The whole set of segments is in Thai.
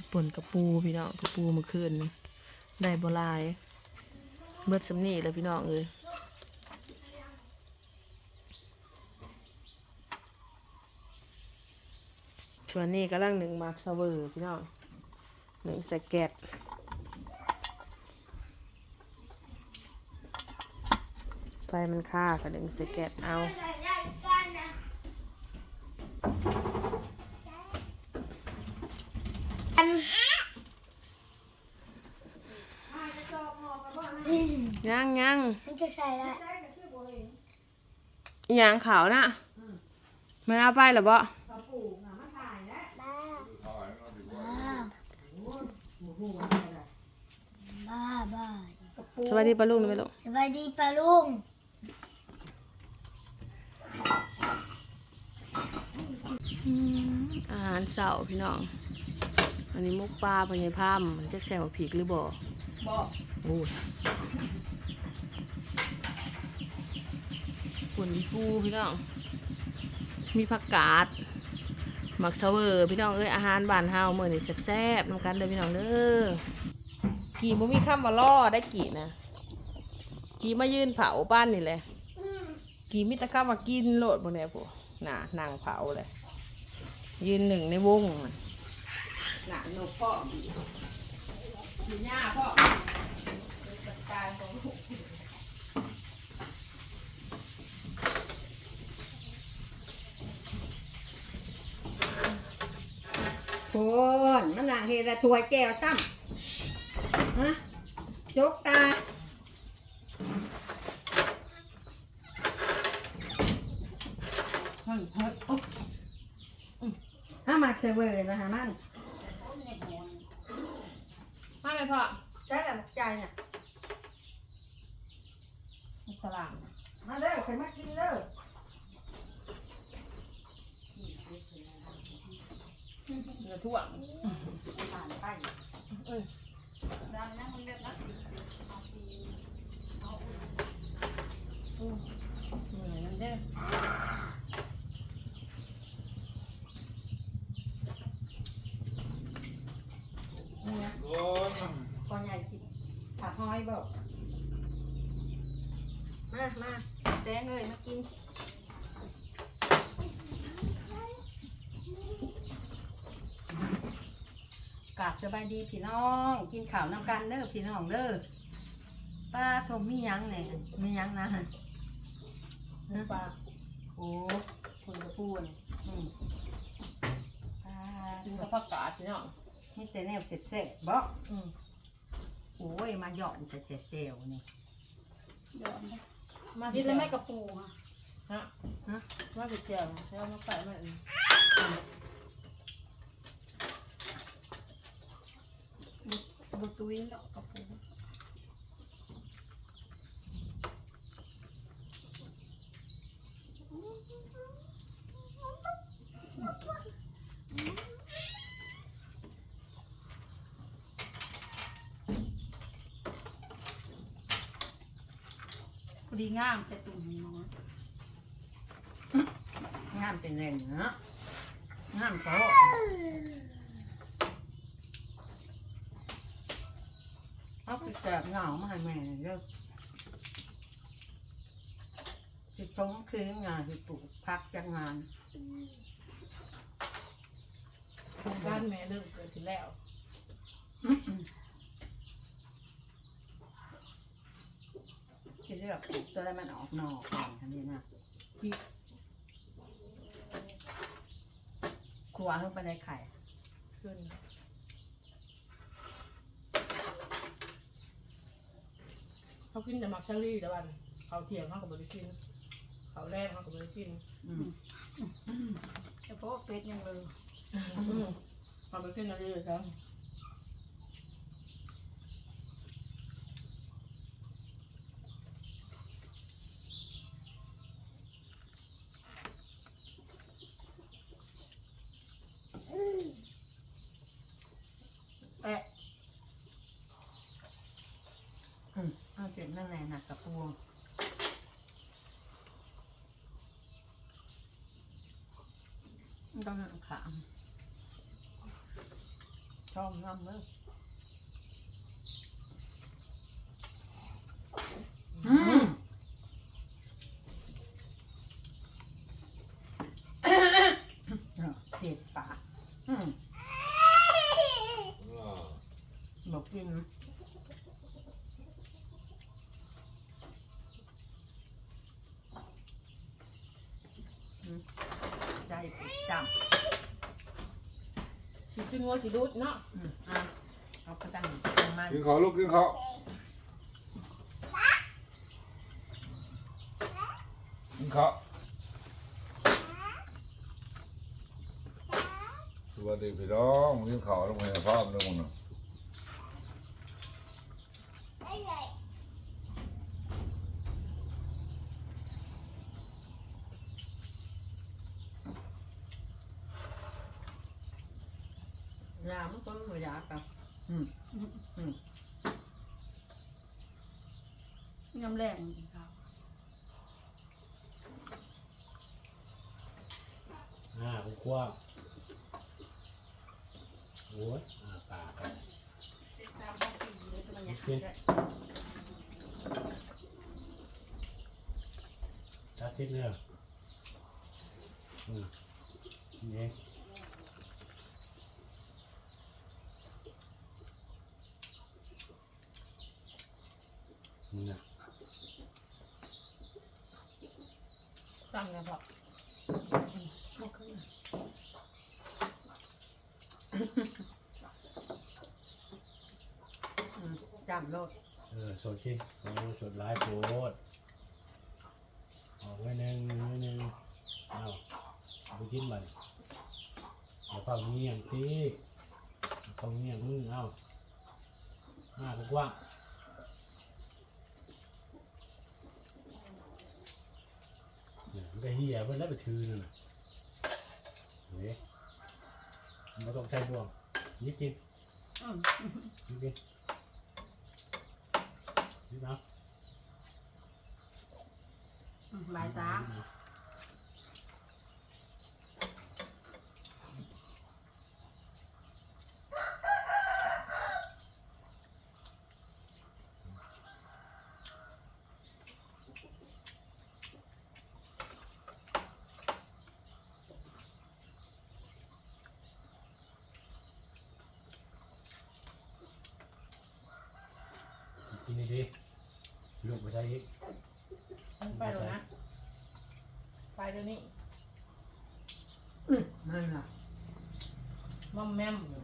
สิปนกระปูพี่น้องกระปูเมื่อคืนนี่ได้บลายเบิดสำนีแล้วพี่น้องเอ้ยชวนนี่กำลังหนึ่งมาร์คซเวอร์พี่น้องหนึ่งสแกตไฟมันค่ากับหนึ่งสแกตเอา ยังยัง มันก็ใส่ละอหย่างขาวนะไม่เอาไปเหรอบ่บ้าบ้าบ้าสวัสดีป้าลุงนะแม่ลูกสวัสดีป้าลุงอาหารเสาพี่น้อง อันนี้มุกปลาพญายพามมันจะแซวผีกหรือบ่บ่โอ้ย ปุ่นปูพี่น้อง มีผักกาดหมักเซเวอร์พี่น้องเอ้ยอาหารบ้านเฮาเมื่อนี่แซ่บๆนำกันเลยพี่น้องเด้อกี่บ่มีคำว่าล่อได้กี่นะ กี่มายืนเผาบ้านนี่แหละกี่มิตรคำว่ากินโลดบ่แน่พวกน่ะนางเผาเลย ยืนหนึ่งในวงน่ะน่ะนกพ่อดีมีหญ้าพ่อ คนมันหลังเฮระถวยแก้วซ้ำฮะจกตาเฮ้ยเฮ้ยโอ๊ะอืมถ้ามาเซเวอร์นะคะมันมาไหมพ่อใจกับใจน่ะฝรั่งมาเด้อใครมากินเด้อ เนื้อถั่วผ่านไปเอ้ยอืมเหนื่อยนั่นเด้อ นี่นะพอใหญ่จิถักห้อยบอกมามาแซงเลยมากิน กราบสบายดีพี่น้อง กินข้าวนำกันเด้อพี่น้องเด้อป้าทมมีหยังเนี่ยมีหยังนะน้ำปลาโอ้คนกระปูนอืมป้ากินกับผักกาดพี่น้องนี่แต่แนวเสร็จเสร็จๆบอกอืมโอ้ยมาหย่อนจะเจ็ดเจวนี่มากินแล้วแม่กระปูอะฮะฮะมาผิดเจียวแล้วมาไก่มาอีก บตุ้ยเนาะกระปูพอดีงามใส่ตุ่มน้อยงามเป็นแรงเนาะงามโตเอา ไปแกบเหงามาให้แม่เด้อสิสงคืองานสิปลูกพักจากงานบ้านแม่เริ่มเกิดขึ้นแล้วที่เลือกปลูกตัวได้มันออกหนอกก่อนทันทีนะพี่ครัวเข้าไปในไข่ขึ้น เขากินแต่มักชะลี่แต่วันเขาเที่ยงเขากับบริกิน เขาแรกเขากับบริกินอืมเฉพาะเป็ดยังเลยเขาบริกินอะไรอยู่ครับ แปะ อืมเอาเจ็บนั่นแหละหนักกระพวง ต้องน้ำขามช่องน้ำเด้ออืมเสียดปากอืมบอกกินอืมได้ จำสิจุนงัวสิดูดเนาะอืมอะเอาไปตั้งตั้งมันกินข้าวลูกกินข้าวกินข้าวสวัสดีพี่น้องกินข้าวลงไปในภาพนึงนะ ยา มันก็ไม่ยากับ อืมอืมยำแรงกินข้าวอ่าผมกว้างโอ้ยอ่าปากครับกินตาทิพย์เนี่ยอืมนี่ นี่นะตั้งแล้วพออืมจำโลดเออสดจริงโอ้สดหลายโพดออกไว้หนึ่งไว้หนึ่งเอาไปกินมันเอาข้าวเงี้ยงตีเอาข้าวเงี้ยงมือเอาหน้ากว้างเนี่ย มันก็เหี้ยเพิ่นแล้วไปถือนั่นน่ะเฮ้ยมันต้องใช้บ่วงยิบกินอืมยิบกินยิบเอาอืมบ่ายสาม กินดีๆลูกไปใช้อีกมันไปแล้วนะ ไปเดี๋ยวนี้นั่นล่ะมอมแมมอยู่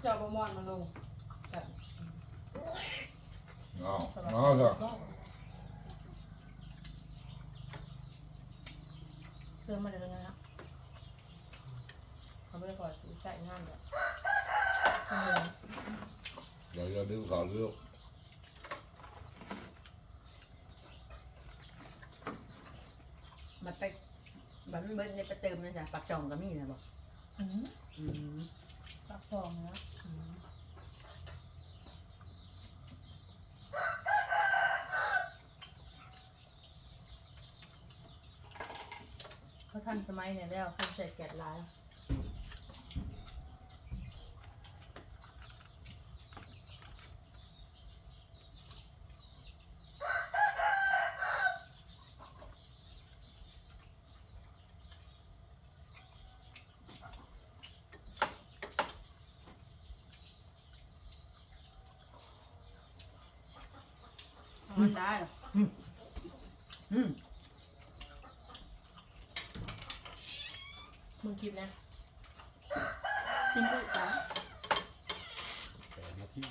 เจ้าบะมอนมาลงแบบ เอาเอาจ้ะเพื่อมาเดินนะครับเขาไม่ได้ขอซื้อใส่งานแบบเออเดี๋ยวจะดื่มข้าวลูกมันไปมันเบิ้ลเนี่ยไปเติมนะจ๊ะปักจองก็มีนะบอกอืมอืมปากฟองนะอืม เขาทันสมัยเนี่ยแล้วเขาใส่แกะลายมันได้เหรออืม มึงกินนะกินด้วยกันแปดนาที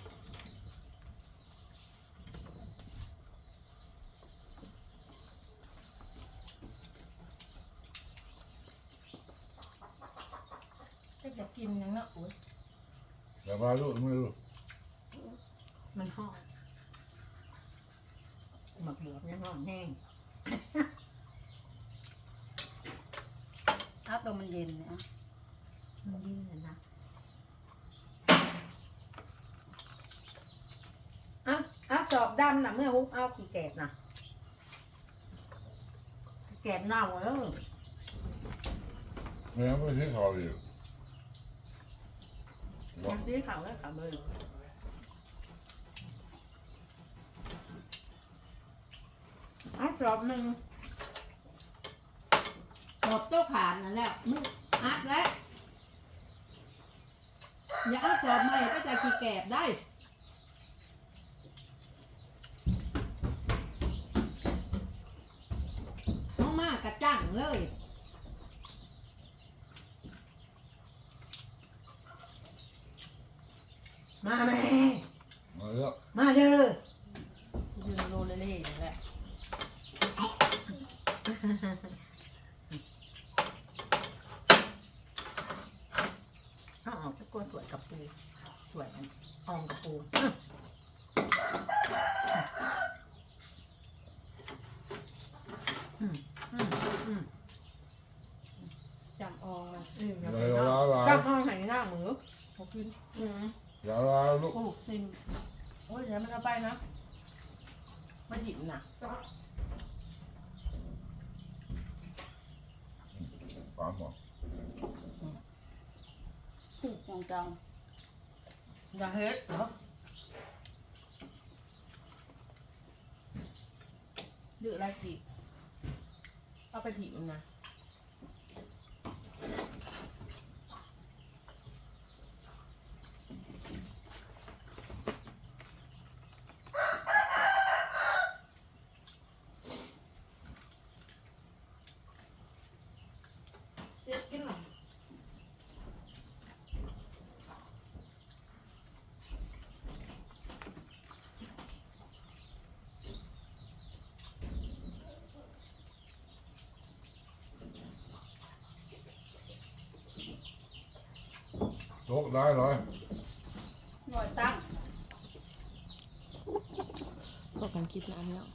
ถ้าจะกินยังเนาะโอ้ยเดี๋ยวมาลูกไม่ลูกมันหอมหมักบวบเนี่ยหอมแห้ง ถ้าตัวมันเย็นเนี่ยมมันดีเลยนะเอาเอาสอบดำนะเมื่อฮุกเอากี่แกบนะแกบเน่าแล้วไม่งั้นไม่ใช่เขาอีกบอกยังซื้อข่าวแล้วข่าวเลยเอาสอบหนึ่ง สอบโต๊ะขาดนั่นแหละมึงอัดแล้วอย่าเอาสอบใหม่ก็จะกี่แกบได้น้องมากกระจังเลยมาแม่มาเยอะมาเด้อ ยืนโรเล่ๆอย่างแหละ เอาออกตะโกนสวยกับปูสวยอันอองกับปูอืมอืมอืม จำอองมันอืมอย่าละลายจับห้องไหนหน้ามือเขากินอืมอย่าละลายลูกโอ้ซิมโอ้ยเดี๋ยวมันเอาไปนะมาหยิบน่ะปามหมอผูกของจังอย่าเฮ็ดเหรอดื้ออะไรจีบเอาไปถีบมันนะ โลกได้เลยหน่อยตั้งก็กันคลิปน้ำแล้ว